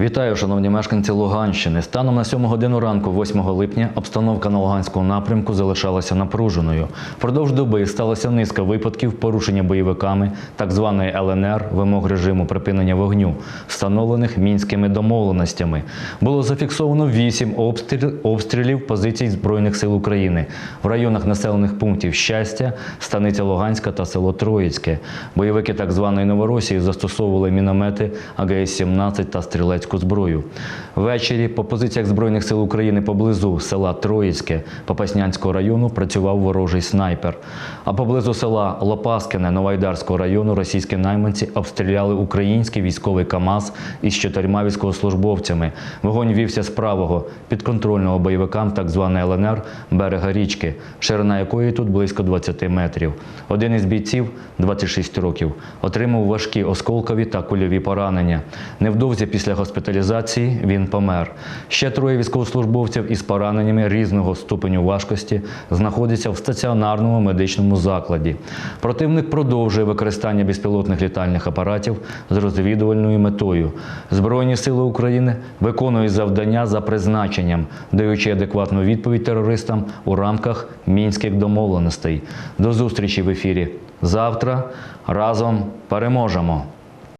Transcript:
Вітаю, шановні мешканці Луганщини. Станом на 7 годину ранку, 8 липня, обстановка на Луганському напрямку залишалася напруженою. Впродовж доби сталося низка випадків порушення бойовиками так званої ЛНР вимог режиму припинення вогню, встановлених мінськими домовленостями. Було зафіксовано 8 обстріл- обстрілів позицій Збройних сил України в районах населених пунктів Щастя, Станиця Луганська та село Троїцьке. Бойовики так званої Новоросії застосовували міномети АГС-17 та стрілецьку зброю. Ввечері по позиціях Збройних сил України поблизу села Троїцьке Попаснянського району працював ворожий снайпер. А поблизу села Лопаскине Новайдарського району російські найманці обстріляли український військовий КАМАЗ із чотирма військовослужбовцями. Вогонь вівся з правого підконтрольного бойовикам так званої ЛНР берега річки, ширина якої тут близько 20 метрів. Один із бійців, 26 років, отримав важкі осколкові та кульові поранення. Невдовзі після госпіталізації він помер. Ще троє військовослужбовців із пораненнями різного ступеню важкості знаходяться в стаціонарному медичному закладі. Противник продовжує використання безпілотних літальних апаратів з розвідувальною метою. Збройні сили України виконують завдання за призначенням, даючи адекватну відповідь терористам у рамках мінських домовленостей. До зустрічі в ефірі завтра. Разом переможемо!